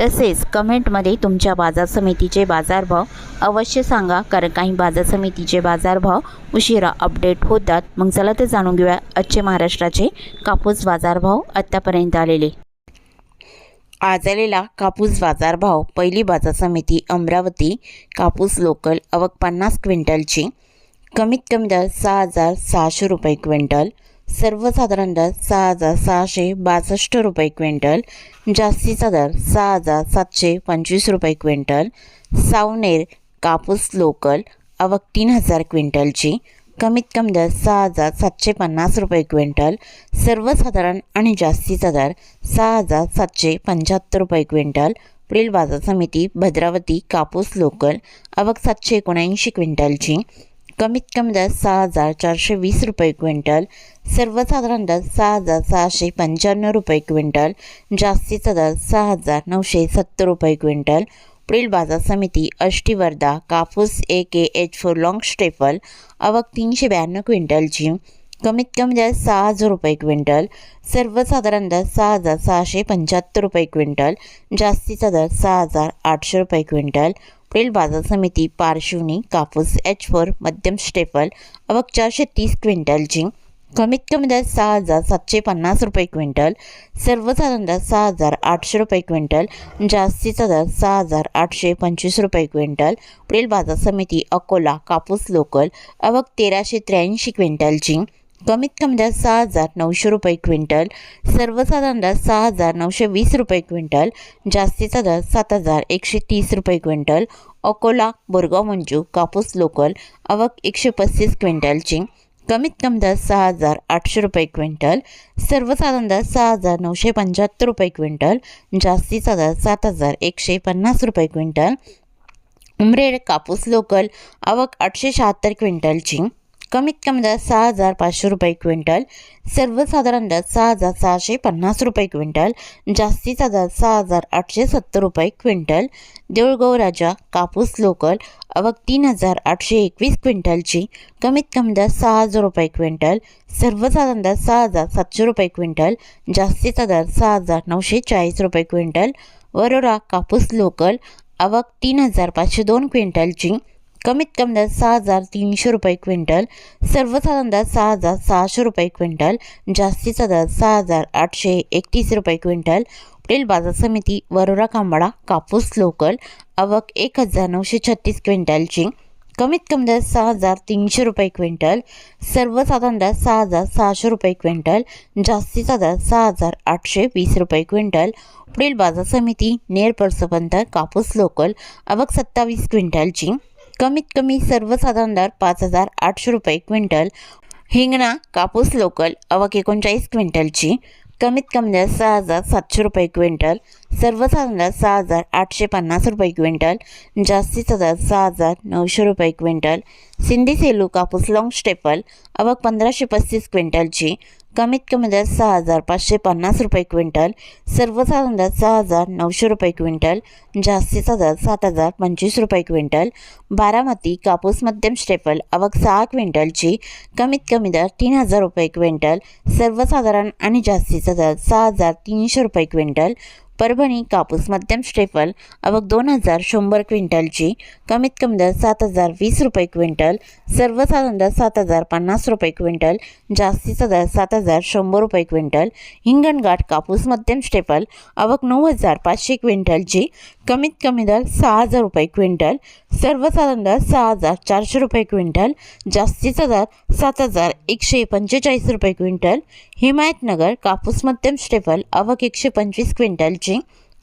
तसेच कमेंटमध्ये तुमच्या बाजार समितीचे बाजारभाव अवश्य सांगा कारण काही बाजार समितीचे बाजारभाव उशिरा अपडेट होतात. मग चला तर जाणून घेऊया आजचे महाराष्ट्राचे कापूस बाजारभाव आत्तापर्यंत आलेले. आज आलेला कापूस बाजारभाव पहिली बाजार समिती अमरावती कापूस लोकल अवक पन्नास क्विंटलची कमीत कमी दर सहा हजार सहाशे रुपये क्विंटल सर्वसाधारण दर सहा हजार सहाशे बासष्ट रुपये क्विंटल जास्तीचा दर सहा हजार सातशे पंचवीस रुपये क्विंटल सावनेर कापूस लोकल अवक तीन हजार क्विंटलची कमीत कमी दर सहा हजार सातशे पन्नास रुपये क्विंटल सर्वसाधारण आणि जास्तीचा दर सहा हजार सातशे पंच्याहत्तर रुपये क्विंटल पुढील बाजार समिती भद्रावती कापूस लोकल अवक सातशे एकोणऐंशी क्विंटलची कमीत कमी दर सहा हजार चारशे वीस रुपये क्विंटल सर्वसाधारण दर सहा हजार सहाशे पंच्याण्णव रुपये क्विंटल जास्तीचा दर सहा हजार नऊशे सत्तर रुपये क्विंटल. पुढील बाजार समिती अष्टीवर्धा कापूस A K H four long staple अवक तीनशे ब्याण्णव क्विंटलची कमीत कमी दर सहा हजार रुपये क्विंटल सर्वसाधारण दर सहा हजार सहाशे पंच्याहत्तर रुपये क्विंटल जास्तीचा दर सहा हजार आठशे रुपये क्विंटल. पेल बाजार समिती पार्श्वनी कापूस एच फोर मध्यम स्टेपल अवक चारशे तीस क्विंटलची कमीत कमी दर सहा हजार सातशे पन्नास रुपये क्विंटल सर्वसाधारण दर सहा हजार आठशे रुपये क्विंटल जास्तीचा दर सहा हजार आठशे पंचवीस रुपये क्विंटल. पुढील बाजार समिती अकोला कापूस लोकल अवक तेराशे त्र्याऐंशी क्विंटलची कमीत कमी दर सहा हजार नऊशे रुपये क्विंटल सर्वसाधारण दर सहा हजार नऊशे वीस रुपये क्विंटल जास्तीचा दर सात हजार एकशे तीस रुपये क्विंटल अकोला बोरगाव मंजू कापूस लोकल अवक एकशे पस्तीस क्विंटलची कमीत कमी दर सहा हजार आठशे रुपये क्विंटल सर्वसाधारण दर सहा हजार नऊशे पंच्याहत्तर रुपये क्विंटल जास्तीचा दर सात हजार एकशे पन्नास रुपये क्विंटल उमरेड कापूस लोकल आवक आठशे शहात्तर क्विंटलची कमीत कमी दर सहा हजार पाचशे रुपये क्विंटल सर्वसाधारण दर सहा हजार सहाशे पन्नास रुपये क्विंटल जास्तीचा दर सहा हजार आठशे सत्तर रुपये क्विंटल देऊळगाव राजा कापूस लोकल अवक तीन हजार आठशे एकवीस क्विंटलची कमीत कमी दर सहा हजार रुपये क्विंटल सर्वसाधारण दर सहा हजार सातशे रुपये क्विंटल जास्तीचा दर सहा हजार नऊशे चाळीस रुपये क्विंटल वरोरा कापूस लोकल आवक तीन हजार पाचशे दोन क्विंटलची कमीत कमी दर सहा हजार तीनशे रुपये क्विंटल सर्वसाधारण दर सहा हजार सहाशे रुपये क्विंटल जास्तीचा दर सहा हजार आठशे एकतीस रुपये क्विंटल. पुढील बाजार समिती वरोरा खांबाडा कापूस लोकल अवक एक हजार नऊशे छत्तीस क्विंटलची. कमीत कमी दर सहा हजार तीनशे रुपये क्विंटल सर्वसाधारण दर सहा हजार सहाशे रुपये क्विंटल जास्तीचा दर सहा हजार आठशे वीस रुपये क्विंटल. पुढील बाजार समिती नेर परसोपंत कापूस लोकल अवक सत्तावीस क्विंटलची. कमीत कमी सर्वसाधारण दर पाच हजार आठशे रुपये क्विंटल हिंगणा कापूस लोकल अवक एकोणचाळीस क्विंटलची कमीत कमी दर सहा हजार सातशे रुपये क्विंटल सर्वसाधारण दर सहा हजार आठशे पन्नास रुपये क्विंटल जास्तीचा दर सहा हजार नऊशे रुपये क्विंटल सिंधी सेलू कापूस लॉंग स्टेपल अवक पंधराशे पस्तीस क्विंटलची कमीत कमी दर सहा हजार पाचशे पन्नास रुपये क्विंटल सर्वसाधारण दर सहा हजार नऊशे रुपये क्विंटल जास्तीचा दर सात हजार पंचवीस रुपये क्विंटल बारामती कापूस मध्यम स्टेपल अवक सहा क्विंटलची कमीत कमी दर तीन हजार रुपये क्विंटल सर्वसाधारण आणि जास्तीचा दर सहा हजार तीनशे रुपये क्विंटल परभणी कापूस मध्यम स्टेपल अवक दोन हजार शंभर क्विंटलची कमीत कमी दर सात हजार वीस रुपये क्विंटल सर्वसाधारण दर सात हजार पन्नास रुपये क्विंटल जास्तीचा दर सात हजार शंभर रुपये क्विंटल हिंगणघाट कापूस मध्यम स्टेपल अवक नऊ हजार पाचशे क्विंटलची कमीत कमी दर सहा हजार रुपये क्विंटल सर्वसाधारण दर सहा हजार चारशे रुपये क्विंटल जास्तीचा दर सात हजार एकशे पंचेचाळीस रुपये क्विंटल हिमायतनगर कापूस मध्यम स्टेपल अवक एकशे पंचवीस क्विंटलची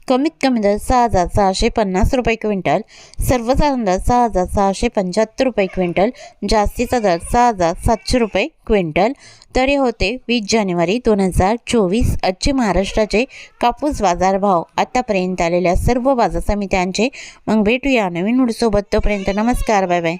कमीत कमी दर सहा हजार सहाशे पन्नास रुपये क्विंटल. सर्वसाधारण दर सहा हजार सहाशे पंच्याहत्तर रुपये क्विंटल. जास्तीचा दर सहा हजार सातशे रुपये क्विंटल. तर हे होते वीस जानेवारी दोन हजार चोवीस. आजचे महाराष्ट्राचे कापूस बाजारभाव आतापर्यंत आलेल्या सर्व बाजार समित्यांचे. मग भेटूया नवीन सोबत तोपर्यंत नमस्कार बाय बाय.